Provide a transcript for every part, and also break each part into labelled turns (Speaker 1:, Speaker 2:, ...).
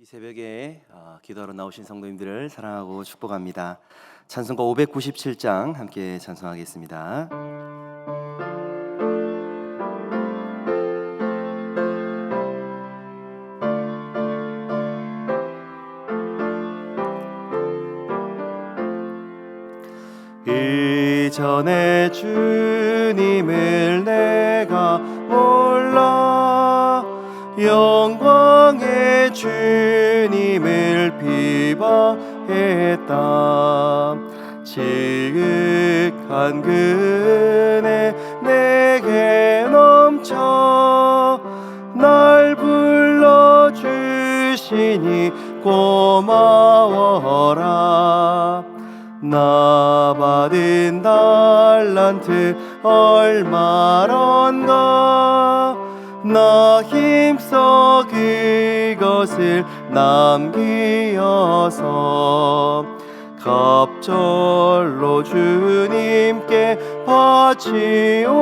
Speaker 1: 이 새벽에 어, 기도하러 나오신 성도님들을 사랑하고 축복합니다. 찬송가 597장 함께 찬송하겠습니다. 이전에 주님을 내가 주님을 비방했다. 지극한 그네 내게 넘쳐 날 불러주시니 고마워라. 나 받은 달란트 얼마런가 나 힘써 그 것을 남기어서 갑절로 주님께 바치오면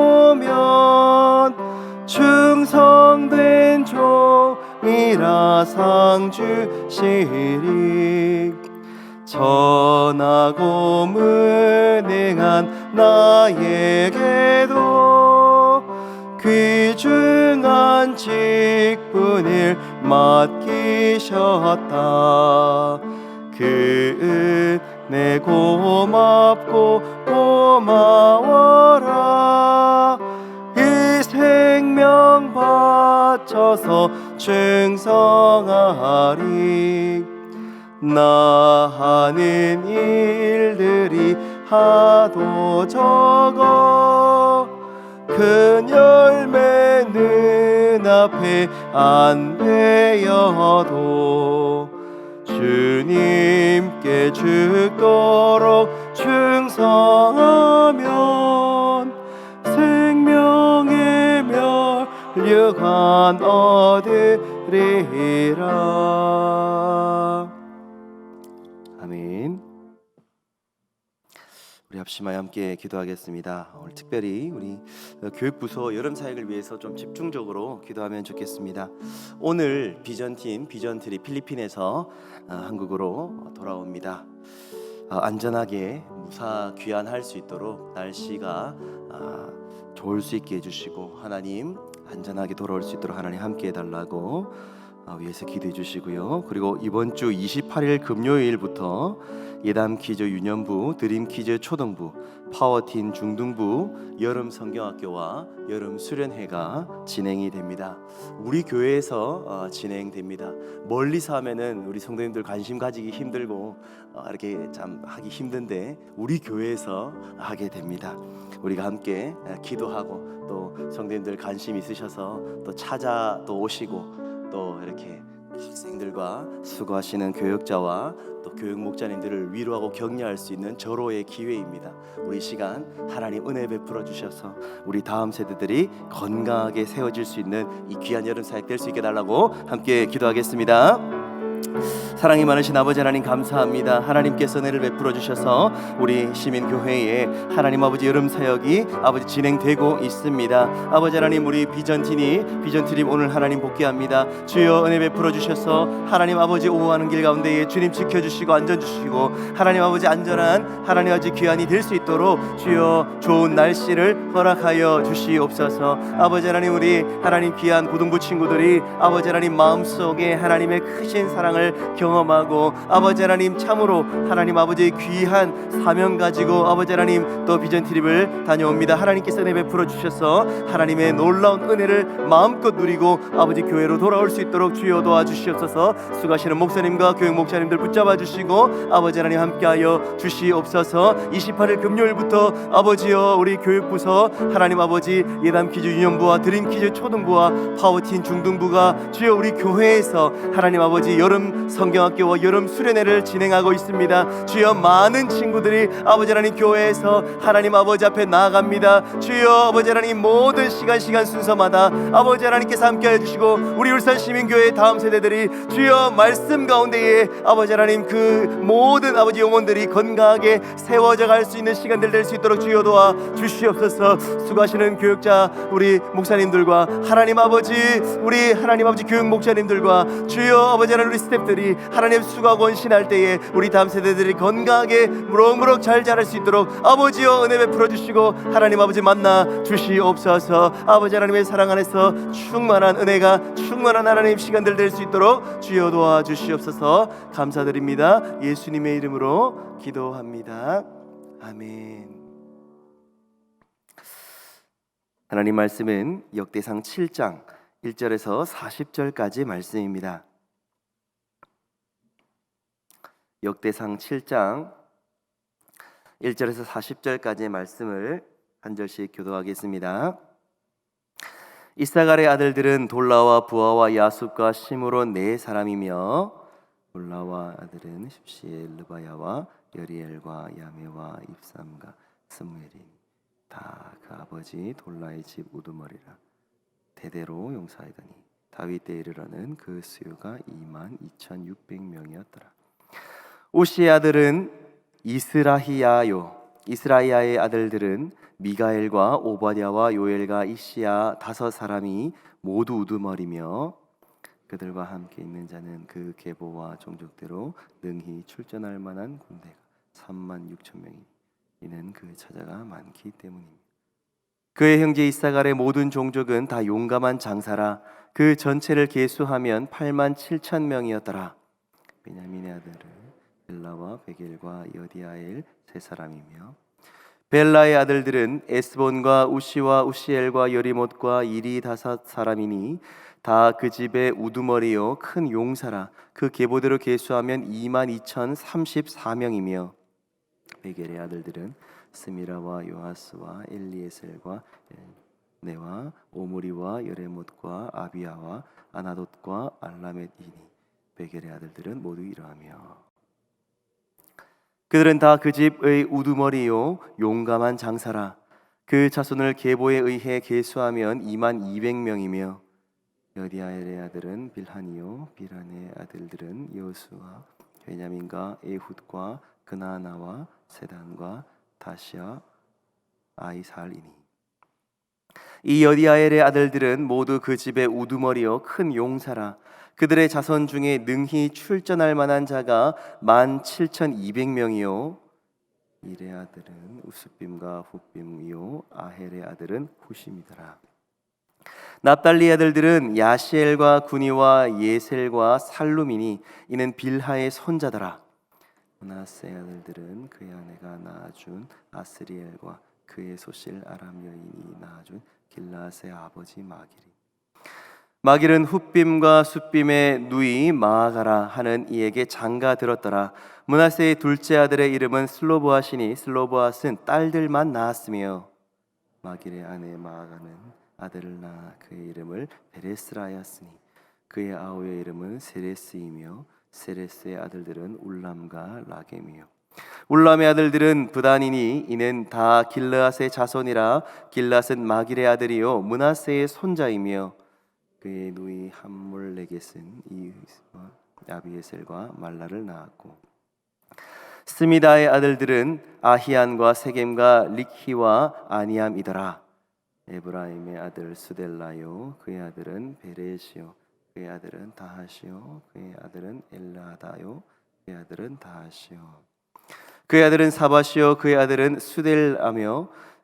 Speaker 1: 충성된 종이라 상 주시리. 전하고 무능한 나에게도 귀중한 직분을 맡기셨다. 그 은혜 고맙고 고마워라. 이 생명 바쳐서 충성하리. 나 하는 일들이 하도 적어. 큰 열매 눈앞에 안 되어도 주님께 죽도록 충성하면 생명의 멸류관 얻으리라 합심하여 함께 기도하겠습니다. 오늘 특별히 우리 교육부서 여름 사역을 위해서 좀 집중적으로 기도하면 좋겠습니다. 오늘 비전팀 비전트리 필리핀에서 어, 한국으로 돌아옵니다. 어, 안전하게 무사 귀환할 수 있도록 날씨가 아, 좋을 수 있게 해주시고 하나님 안전하게 돌아올 수 있도록 하나님 함께 해달라고 어, 위해서 기도해 주시고요. 그리고 이번 주 28일 금요일부터 예담 퀴즈 유년부, 드림 퀴즈 초등부, 파워틴 중등부 여름 성경학교와 여름 수련회가 진행이 됩니다. 우리 교회에서 어, 진행됩니다. 멀리서 하면은 우리 성도님들 관심 가지기 힘들고 어, 이렇게 참 하기 힘든데 우리 교회에서 하게 됩니다. 우리가 함께 어, 기도하고 또 성도님들 관심 있으셔서 또 찾아 또 오시고 또 이렇게 학생들과 수고하시는 교육자와 또 교육 목자님들을 위로하고 격려할 수 있는 절호의 기회입니다. 우리 시간 하나님 은혜 베풀어 주셔서 우리 다음 세대들이 건강하게 세워질 수 있는 이 귀한 여름 사역 될 수 있게 달라고 함께 기도하겠습니다. 사랑이 많으신 아버지 하나님 감사합니다. 하나님께서 은혜를 베풀어 주셔서 우리 시민 교회에 하나님 아버지 여름 사역이 아버지 진행되고 있습니다. 아버지 하나님 우리 비전 팀이 비전 팀 오늘 하나님 복귀합니다. 주여 은혜 베풀어 주셔서 하나님 아버지 오후하는 길 가운데에 주님 지켜 주시고 안전 주시고 하나님 아버지 안전한 하나님 아버지 귀환이 될 수 있도록 주여 좋은 날씨를 허락하여 주시옵소서. 아버지 하나님 우리 하나님 귀한 고등부 친구들이 아버지 하나님 마음속에 하나님의 크신 사랑 을 경험하고 아버지 하나님 참으로 하나님 아버지의 귀한 사명 가지고 아버지 하나님 또 비전 트립을 다녀옵니다. 하나님께서 은혜 베풀어 주셔서 하나님의 놀라운 은혜를 마음껏 누리고 아버지 교회로 돌아올 수 있도록 주여 도와주시옵소서. 수고하시는 목사님과 교육 목사님들 붙잡아 주시고 아버지 하나님 함께하여 주시옵소서. 28일 금요일부터 아버지여 우리 교육부서 하나님 아버지 예담 퀴즈 유년부와 드림 퀴즈 초등부와 파워틴 중등부가 주여 우리 교회에서 하나님 아버지 여름 성경학교와 여름 수련회를 진행하고 있습니다. 주여 많은 친구들이 아버지 하나님 교회에서 하나님 아버지 앞에 나아갑니다. 주여 아버지 하나님 모든 시간 시간 순서마다 아버지 하나님께서 함께 해 주시고 우리 울산 시민교회 다음 세대들이 주여 말씀 가운데에 아버지 하나님 그 모든 아버지 영혼들이 건강하게 세워져 갈 수 있는 시간들 될 수 있도록 주여 도와 주시옵소서. 수고하시는 교육자 우리 목사님들과 하나님 아버지 우리 하나님 아버지 교육 목자님들과 주여 아버지 하나님 우리 스태프들이 하나님 수고 원신할 때에 우리 다음 세대들이 건강하게 무럭무럭 잘 자랄 수 있도록 아버지여 은혜 베풀어 주시고 하나님 아버지 만나 주시옵소서. 아버지 하나님의 사랑 안에서 충만한 은혜가 충만한 하나님 시간들 될 수 있도록 주여 도와 주시옵소서. 감사드립니다. 예수님의 이름으로 기도합니다. 아멘. 하나님 말씀은 역대상 7장 1절에서 40절까지 말씀입니다. 역대상 7장 1절에서 40절까지의 말씀을 한 절씩 교도하겠습니다. 이사갈의 아들들은 돌라와 부하와 야숲과 시므론 네 사람이며 돌라와 아들은 십시엘 르바야와 여리엘과 야메와 입삼과 스무엘이 다그 아버지 돌라의 집 우두머리라 대대로 용사하더니 다윗 때 이르러는 그 수요가 2만 2,600명이었더라. 오시의 아들은 이스라히야요. 이스라히야의 아들들은 미가엘과 오바댜와 요엘과 이시야 다섯 사람이 모두 우두머리며 그들과 함께 있는 자는 그 계보와 종족대로 능히 출전할 만한 군대가 3만 6천 명이 이는 그 처자가 많기 때문입니다. 그의 형제 이사갈의 모든 종족은 다 용감한 장사라 그 전체를 계수하면 8만 7천 명이었더라. 베냐민의 아들은 벨라와 베겔과 여디아엘 세 사람이며 벨라의 아들들은 에스본과 우시와 우시엘과 여리못과 이리 다섯 사람이니 다 그 집의 우두머리요 큰 용사라. 그 계보대로 계수하면 2만 2천 34명이며 베겔의 아들들은 스미라와 요하스와 엘리에셀과 네와 오므리와 여레못과 아비야와 아나돗과 알라멧이니 베겔의 아들들은 모두 이러하며 그들은 다 그 집의 우두머리요 용감한 장사라. 그 자손을 계보에 의해 계수하면 2만 200명이며 여디아엘의 아들은 빌하니요 빌한의 아들들은 여수와 베냐민과 에훗과 그나나와 세단과 다시아 아이살이니. 이 여디아엘의 아들들은 모두 그 집의 우두머리요 큰 용사라 그들의 자손 중에 능히 출전할 만한 자가 만 칠천 이백 명이요. 이레 아들은 우스빔과 훗빔이요. 아헬의 아들은 후심이더라. 납달리 아들들은 야시엘과 구니와 예셀과 살루미니 이는 빌하의 손자더라. 문하세 아들들은 그의 아내가 낳아준 아스리엘과 그의 소실 아람 여인이 낳아준 길라스의 아버지 마길이 마길은 훗빔과 숫빔의 누이 마아가라 하는 이에게 장가 들었더라. 문하세의 둘째 아들의 이름은 슬로보아시니 슬로보아스는 딸들만 낳았으며 마길의 아내 마아가는 아들을 낳아 그의 이름을 베레스라였으니 그의 아우의 이름은 세레스이며 세레스의 아들들은 울람과 라겜이요. 울람의 아들들은 부단이니 이는 다 길르앗의 자손이라 길르앗은 마길의 아들이요. 문하세의 손자이며 그의 누이 함몰레겟은 이스와 아비에셀과 말라를 낳았고 스미다의 아들들은 아히안과 세겜과 릭히와 아니암이더라. 에브라임의 아들 수델라요 그의 아들은 베레시요 그의 아들은 다하시요 그의 아들은 엘라다요 그의 아들은 다하시요. 그의 아들은 사바시요 그의 아들은 수델아며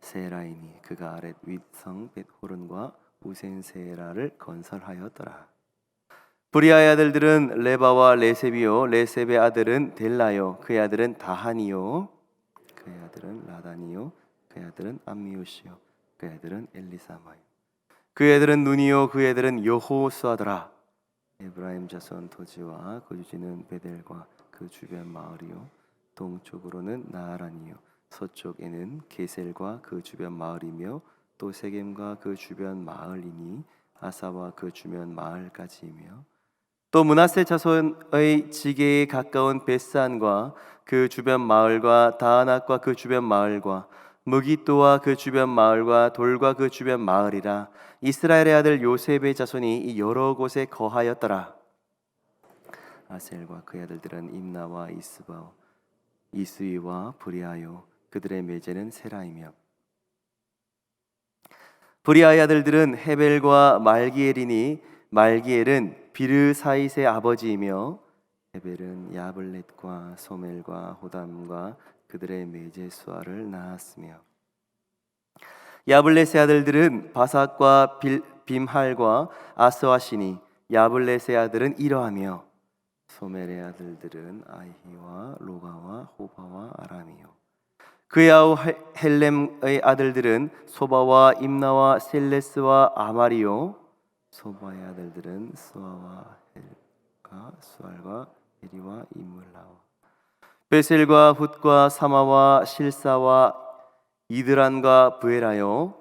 Speaker 1: 세라이니 그가 아랫 윗성 벳호른과 우센 세라를 건설하였더라. 브리아의 아들들은 레바와 레셉이요 레셉의 아들은 델라요 그의 아들은 다하니요 그의 아들은 라다니요 그의 아들은 암미오시요 그의 아들은 엘리사마요 그의 아들은 눈이요 그의 아들은 여호수아더라 에브라임 자손 토지와 그 유지는 베델과 그 주변 마을이요 동쪽으로는 나아란이요 서쪽에는 게셀과 그 주변 마을이며 또 세겜과 그 주변 마을이니 아사와 그 주변 마을까지이며 또 문하세 자손의 지게에 가까운 베산과 그 주변 마을과 다하낙과 그 주변 마을과 무기또와 그 주변 마을과 돌과 그 주변 마을이라 이스라엘의 아들 요셉의 자손이 이 여러 곳에 거하였더라. 아셀과 그의 아들들은 임나와 이스바 이스위와 브리아요 그들의 매제는 세라이며 브리아의 아들들은 헤벨과 말기엘이니 말기엘은 비르사이스의 아버지이며 헤벨은 야블렛과 소멜과 호담과 그들의 매제 수아를 낳았으며 야블렛의 아들들은 바삭과 빌, 빔할과 아스와시니 야블렛의 아들은 이러하며 소멜의 아들들은 아히와 로가와 호바와 아람이요 헬- 헬렘의 아들들은 소바와 임나와 셀레스와 아마리요 소바의 아들들은 수아와 헬과 수알과 에리와 이물라와 베셀과 훗과 사마와 실사와 이드란과 부에라요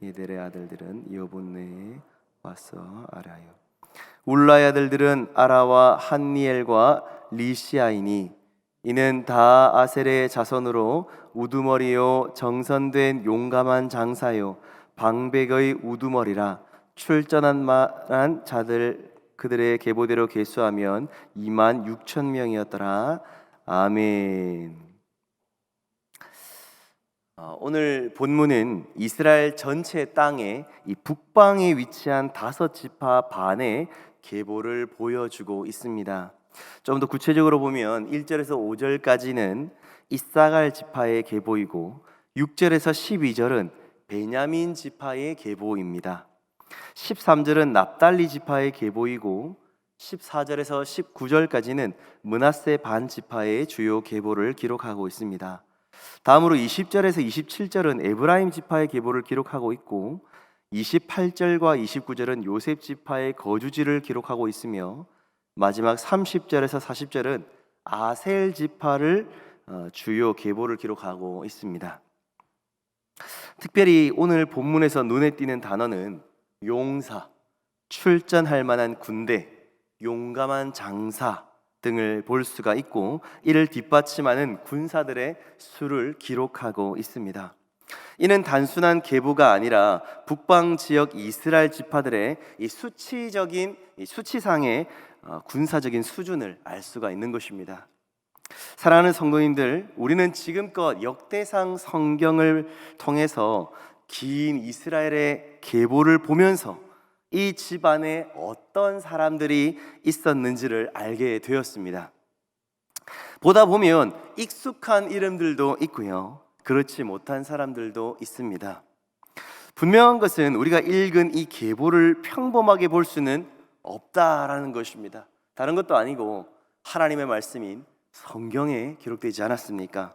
Speaker 1: 이들의 아들들은 여분네에 와서 아라요 울라의 아들들은 아라와 한니엘과 리시아이니 이는 다 아셀의 자손으로 우두머리요 정선된 용감한 장사요 방백의 우두머리라 출전한 만한 자들 그들의 계보대로 계수하면 2만 6천 명이었더라 아멘. 어, 오늘 본문은 이스라엘 전체 땅에 이 북방에 위치한 다섯 지파 반의 계보를 보여주고 있습니다. 좀 더 구체적으로 보면 1절에서 5절까지는 이사갈 지파의 계보이고 6절에서 12절은 베냐민 지파의 계보입니다. 13절은 납달리 지파의 계보이고 14절에서 19절까지는 문하세 반 지파의 주요 계보를 기록하고 있습니다. 다음으로 20절에서 27절은 에브라임 지파의 계보를 기록하고 있고 28절과 29절은 요셉 지파의 거주지를 기록하고 있으며 마지막 30절에서 40절은 아셀 지파를 어, 주요 계보를 기록하고 있습니다. 특별히 오늘 본문에서 눈에 띄는 단어는 용사, 출전할 만한 군대, 용감한 장사 등을 볼 수가 있고 이를 뒷받침하는 군사들의 수를 기록하고 있습니다. 이는 단순한 계보가 아니라 북방 지역 이스라엘 지파들의 이 수치적인 이 수치상의 어, 군사적인 수준을 알 수가 있는 것입니다. 사랑하는 성도님들, 우리는 지금껏 역대상 성경을 통해서 긴 이스라엘의 계보를 보면서 이 집안에 어떤 사람들이 있었는지를 알게 되었습니다. 보다 보면 익숙한 이름들도 있고요. 그렇지 못한 사람들도 있습니다. 분명한 것은 우리가 읽은 이 계보를 평범하게 볼 수는 없다라는 것입니다. 다른 것도 아니고 하나님의 말씀인 성경에 기록되지 않았습니까?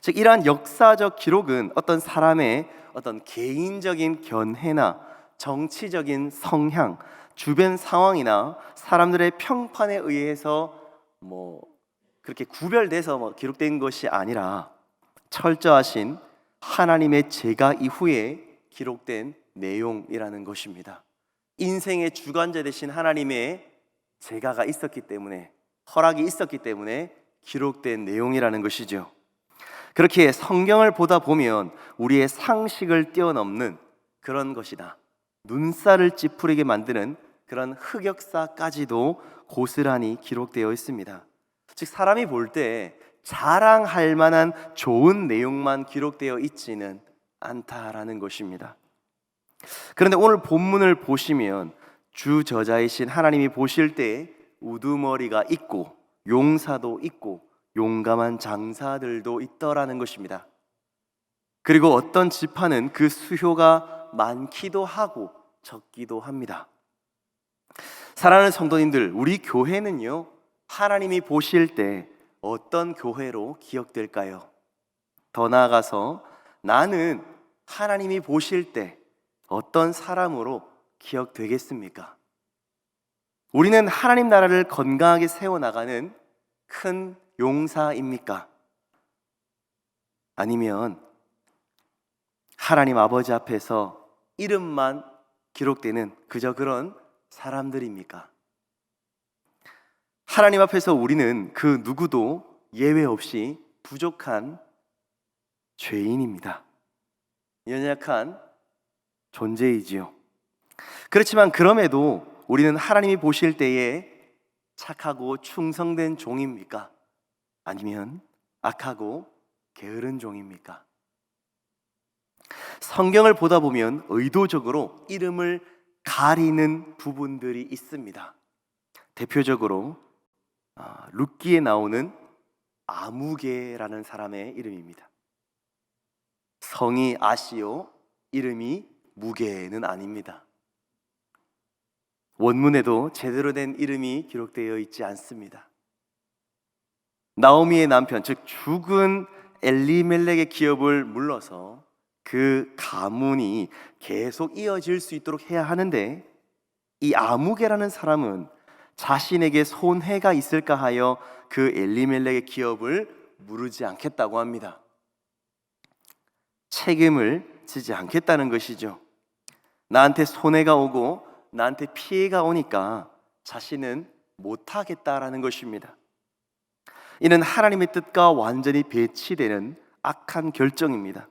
Speaker 1: 즉 이러한 역사적 기록은 어떤 사람의 어떤 개인적인 견해나 정치적인 성향, 주변 상황이나 사람들의 평판에 의해서 뭐 그렇게 구별돼서 뭐 기록된 것이 아니라 철저하신 하나님의 제가 이후에 기록된 내용이라는 것입니다. 인생의 주관자 되신 하나님의 제가가 있었기 때문에 허락이 있었기 때문에 기록된 내용이라는 것이죠. 그렇게 성경을 보다 보면 우리의 상식을 뛰어넘는 그런 것이다. 눈살을 찌푸리게 만드는 그런 흑역사까지도 고스란히 기록되어 있습니다. 즉 사람이 볼 때 자랑할 만한 좋은 내용만 기록되어 있지는 않다라는 것입니다. 그런데 오늘 본문을 보시면 주 저자이신 하나님이 보실 때 우두머리가 있고 용사도 있고 용감한 장사들도 있더라는 것입니다. 그리고 어떤 지파는 그 수효가 많기도 하고 적기도 합니다. 사랑하는 성도님들, 우리 교회는요, 하나님이 보실 때 어떤 교회로 기억될까요? 더 나아가서 나는 하나님이 보실 때 어떤 사람으로 기억되겠습니까? 우리는 하나님 나라를 건강하게 세워나가는 큰 용사입니까? 아니면 하나님 아버지 앞에서 이름만 기록되는 그저 그런 사람들입니까? 하나님 앞에서 우리는 그 누구도 예외 없이 부족한 죄인입니다. 연약한 존재이지요. 그렇지만 그럼에도 우리는 하나님이 보실 때에 착하고 충성된 종입니까? 아니면 악하고 게으른 종입니까? 성경을 보다 보면 의도적으로 이름을 가리는 부분들이 있습니다. 대표적으로 아, 룻기에 나오는 아무개라는 사람의 이름입니다. 성이 아시오, 이름이 무게는 아닙니다. 원문에도 제대로 된 이름이 기록되어 있지 않습니다. 나오미의 남편, 즉 죽은 엘리멜렉의 기업을 물러서 그 가문이 계속 이어질 수 있도록 해야 하는데 이 아무개라는 사람은 자신에게 손해가 있을까 하여 그 엘리멜렉의 기업을 무르지 않겠다고 합니다. 책임을 지지 않겠다는 것이죠. 나한테 손해가 오고 나한테 피해가 오니까 자신은 못하겠다라는 것입니다. 이는 하나님의 뜻과 완전히 배치되는 악한 결정입니다.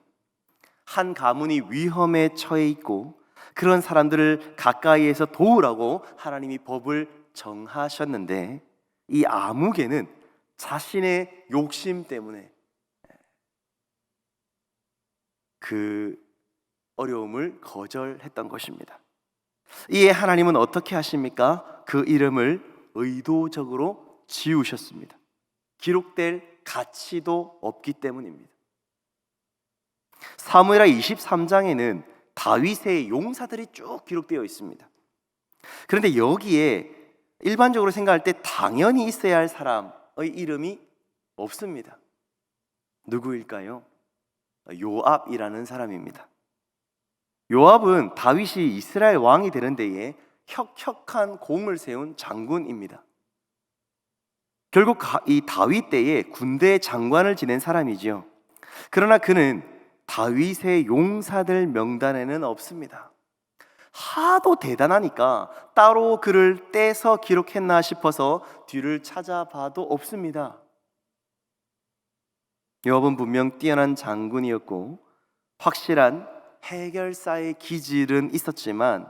Speaker 1: 한 가문이 위험에 처해 있고 그런 사람들을 가까이에서 도우라고 하나님이 법을 정하셨는데 이 아무개는 자신의 욕심 때문에 그 어려움을 거절했던 것입니다. 이에 하나님은 어떻게 하십니까? 그 이름을 의도적으로 지우셨습니다. 기록될 가치도 없기 때문입니다. 사무엘하 23장에는 다윗의 용사들이 쭉 기록되어 있습니다. 그런데 여기에 일반적으로 생각할 때 당연히 있어야 할 사람의 이름이 없습니다. 누구일까요? 요압이라는 사람입니다. 요압은 다윗이 이스라엘 왕이 되는 데에 혁혁한 공을 세운 장군입니다. 결국 이 다윗 때에 군대 장관을 지낸 사람이지요. 그러나 그는 다윗의 용사들 명단에는 없습니다. 하도 대단하니까 따로 그를 떼서 기록했나 싶어서 뒤를 찾아봐도 없습니다. 요압은 분명 뛰어난 장군이었고 확실한 해결사의 기질은 있었지만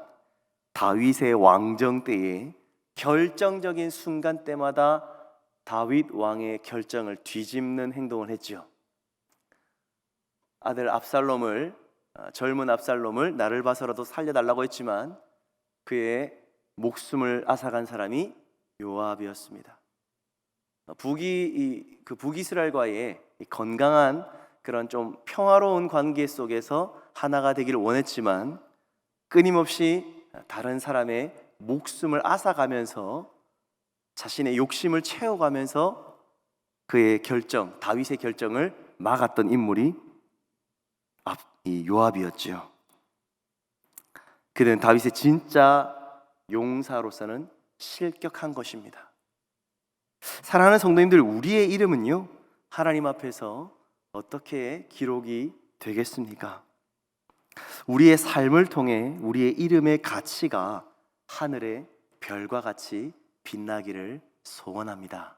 Speaker 1: 다윗의 왕정 때에 결정적인 순간 때마다 다윗 왕의 결정을 뒤집는 행동을 했지요. 아들 압살롬을 아, 젊은 압살롬을 나를 봐서라도 살려달라고 했지만 그의 목숨을 앗아간 사람이 요압이었습니다. 북이 그 북이스라엘과의 건강한 그런 좀 평화로운 관계 속에서 하나가 되기를 원했지만 끊임없이 다른 사람의 목숨을 앗아가면서 자신의 욕심을 채워가면서 그의 결정, 다윗의 결정을 막았던 인물이 이 요압이었죠. 그는 다윗의 진짜 용사로서는 실격한 것입니다. 사랑하는 성도님들, 우리의 이름은요 하나님 앞에서 어떻게 기록이 되겠습니까? 우리의 삶을 통해 우리의 이름의 가치가 하늘의 별과 같이 빛나기를 소원합니다.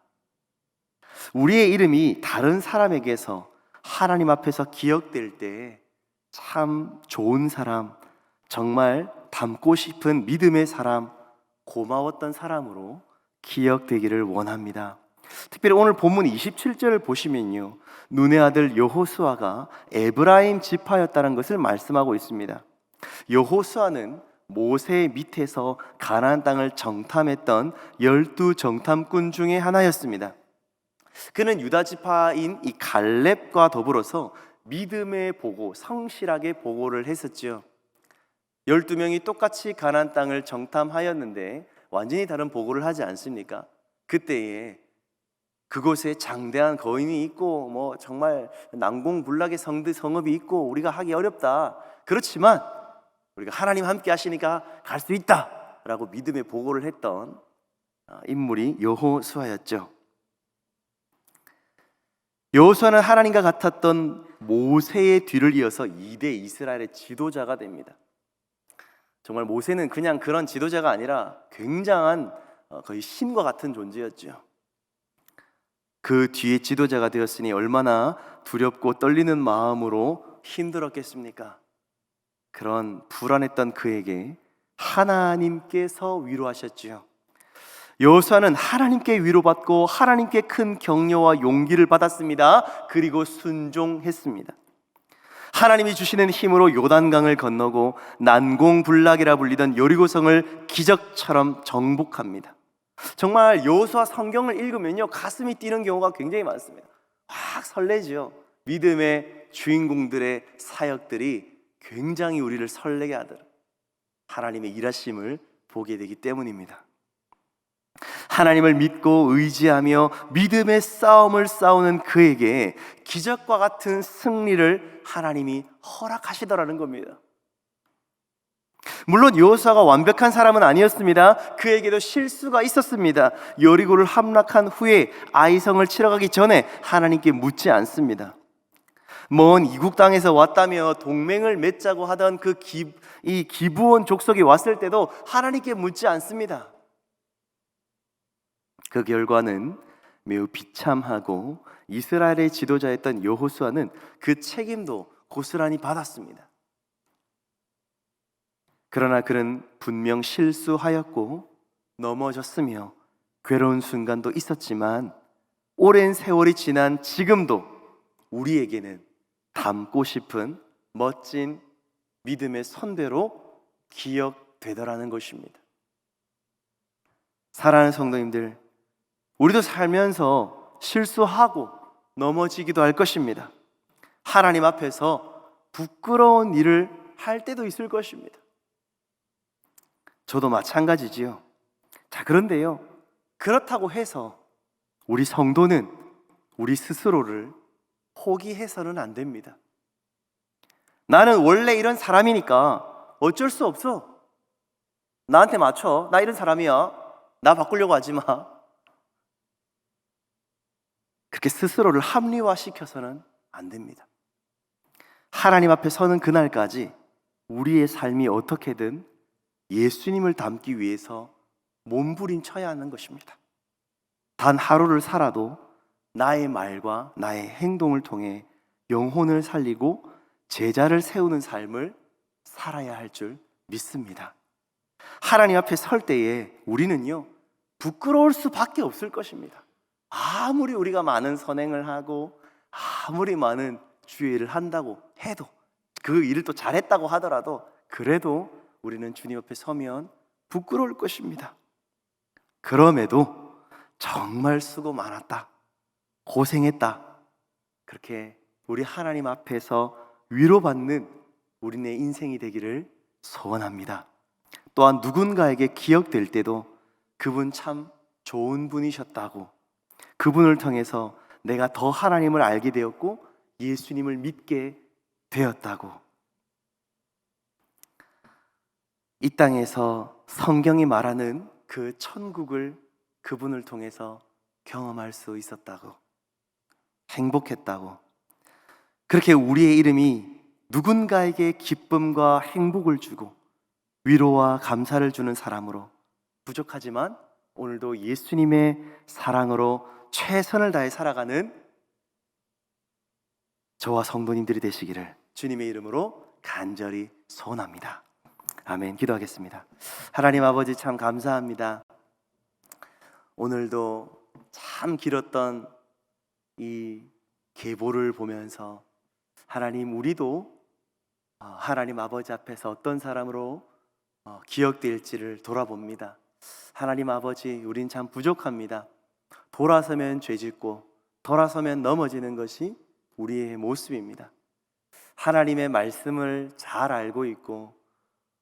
Speaker 1: 우리의 이름이 다른 사람에게서 하나님 앞에서 기억될 때 참 좋은 사람, 정말 닮고 싶은 믿음의 사람, 고마웠던 사람으로 기억되기를 원합니다. 특별히 오늘 본문 27절을 보시면요. 눈의 아들 여호수아가 에브라임 지파였다는 것을 말씀하고 있습니다. 여호수아는 모세 밑에서 가나안 땅을 정탐했던 열두 정탐꾼 중에 하나였습니다. 그는 유다 지파인 이 갈렙과 더불어서 믿음의 보고, 성실하게 보고를 했었지요. 12명이 똑같이 가나안 땅을 정탐하였는데 완전히 다른 보고를 하지 않습니까? 그때에 그곳에 장대한 거인이 있고 뭐 정말 난공불락의 성들 성읍이 있고 우리가 하기 어렵다. 그렇지만 우리가 하나님 함께 하시니까 갈 수 있다라고 믿음의 보고를 했던 아, 인물이 여호수아였죠. 여호수아는 하나님과 같았던 모세의 뒤를 이어서 2대 이스라엘의 지도자가 됩니다. 정말 모세는 그냥 그런 지도자가 아니라 굉장한 어, 거의 신과 같은 존재였죠. 그 뒤에 지도자가 되었으니 얼마나 두렵고 떨리는 마음으로 힘들었겠습니까? 그런 불안했던 그에게 하나님께서 위로하셨지요. 여호수아는 하나님께 위로받고 하나님께 큰 격려와 용기를 받았습니다. 그리고 순종했습니다. 하나님이 주시는 힘으로 요단강을 건너고 난공불락이라 불리던 여리고성을 기적처럼 정복합니다. 정말 여호수아 성경을 읽으면요 가슴이 뛰는 경우가 굉장히 많습니다. 확 설레지요. 믿음의 주인공들의 사역들이 굉장히 우리를 설레게 하더라. 하나님의 일하심을 보게 되기 때문입니다. 하나님을 믿고 의지하며 믿음의 싸움을 싸우는 그에게 기적과 같은 승리를 하나님이 허락하시더라는 겁니다. 물론 여호수아가 완벽한 사람은 아니었습니다. 그에게도 실수가 있었습니다. 여리고를 함락한 후에 아이성을 치러 가기 전에 하나님께 묻지 않습니다. 먼 이국 땅에서 왔다며 동맹을 맺자고 하던 그이 기부원 족속이 왔을 때도 하나님께 묻지 않습니다. 그 결과는 매우 비참하고 이스라엘의 지도자였던 여호수아는 그 책임도 고스란히 받았습니다. 그러나 그는 분명 실수하였고 넘어졌으며 괴로운 순간도 있었지만 오랜 세월이 지난 지금도 우리에게는 닮고 싶은 멋진 믿음의 선배로 기억되더라는 것입니다. 사랑하는 성도님들, 우리도 살면서 실수하고 넘어지기도 할 것입니다. 하나님 앞에서 부끄러운 일을 할 때도 있을 것입니다. 저도 마찬가지지요. 자, 그런데요. 그렇다고 해서 우리 성도는 우리 스스로를 포기해서는 안 됩니다. 나는 원래 이런 사람이니까 어쩔 수 없어. 나한테 맞춰. 나 이런 사람이야. 나 바꾸려고 하지 마. 그렇게 스스로를 합리화시켜서는 안 됩니다. 하나님 앞에 서는 그날까지 우리의 삶이 어떻게든 예수님을 닮기 위해서 몸부림쳐야 하는 것입니다. 단 하루를 살아도 나의 말과 나의 행동을 통해 영혼을 살리고 제자를 세우는 삶을 살아야 할 줄 믿습니다. 하나님 앞에 설 때에 우리는요, 부끄러울 수밖에 없을 것입니다. 아무리 우리가 많은 선행을 하고, 아무리 많은 주의 일을 한다고 해도, 그 일을 또 잘했다고 하더라도, 그래도 우리는 주님 앞에 서면 부끄러울 것입니다. 그럼에도 정말 수고 많았다. 고생했다. 그렇게 우리 하나님 앞에서 위로받는 우리네 인생이 되기를 소원합니다. 또한 누군가에게 기억될 때도 그분 참 좋은 분이셨다고 그분을 통해서 내가 더 하나님을 알게 되었고 예수님을 믿게 되었다고 이 땅에서 성경이 말하는 그 천국을 그분을 통해서 경험할 수 있었다고 행복했다고 그렇게 우리의 이름이 누군가에게 기쁨과 행복을 주고 위로와 감사를 주는 사람으로 부족하지만 오늘도 예수님의 사랑으로 최선을 다해 살아가는 저와 성도님들이 되시기를 주님의 이름으로 간절히 소원합니다. 아멘. 기도하겠습니다. 하나님 아버지 참 감사합니다. 오늘도 참 길었던 이 계보를 보면서 하나님 우리도 어, 하나님 아버지 앞에서 어떤 사람으로 어, 기억될지를 돌아봅니다. 하나님 아버지, 우린 참 부족합니다. 돌아서면 죄짓고 돌아서면 넘어지는 것이 우리의 모습입니다. 하나님의 말씀을 잘 알고 있고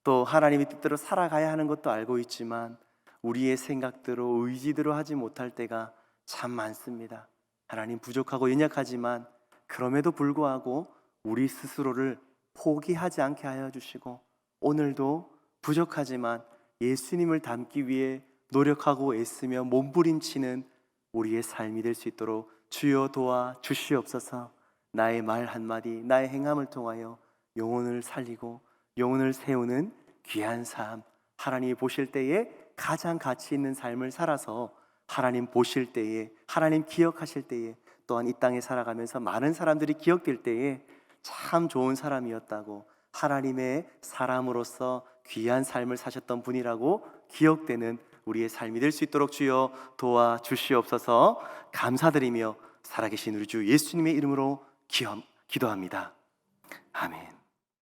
Speaker 1: 또 하나님의 뜻대로 살아가야 하는 것도 알고 있지만 우리의 생각대로 의지대로 하지 못할 때가 참 많습니다. 하나님 부족하고 연약하지만 그럼에도 불구하고 우리 스스로를 포기하지 않게 하여 주시고 오늘도 부족하지만 예수님을 닮기 위해 노력하고 애쓰며 몸부림치는 우리의 삶이 될 수 있도록 주여 도와 주시옵소서. 나의 말 한마디, 나의 행함을 통하여 영혼을 살리고 영혼을 세우는 귀한 삶, 하나님이 보실 때에 가장 가치 있는 삶을 살아서 하나님 보실 때에 하나님 기억하실 때에 또한 이 땅에 살아가면서 많은 사람들이 기억될 때에 참 좋은 사람이었다고 하나님의 사람으로서 귀한 삶을 사셨던 분이라고 기억되는 우리의 삶이 될 수 있도록 주여 도와 주시옵소서 감사드리며 살아계신 우리 주 예수님의 이름으로 기도합니다. 아멘.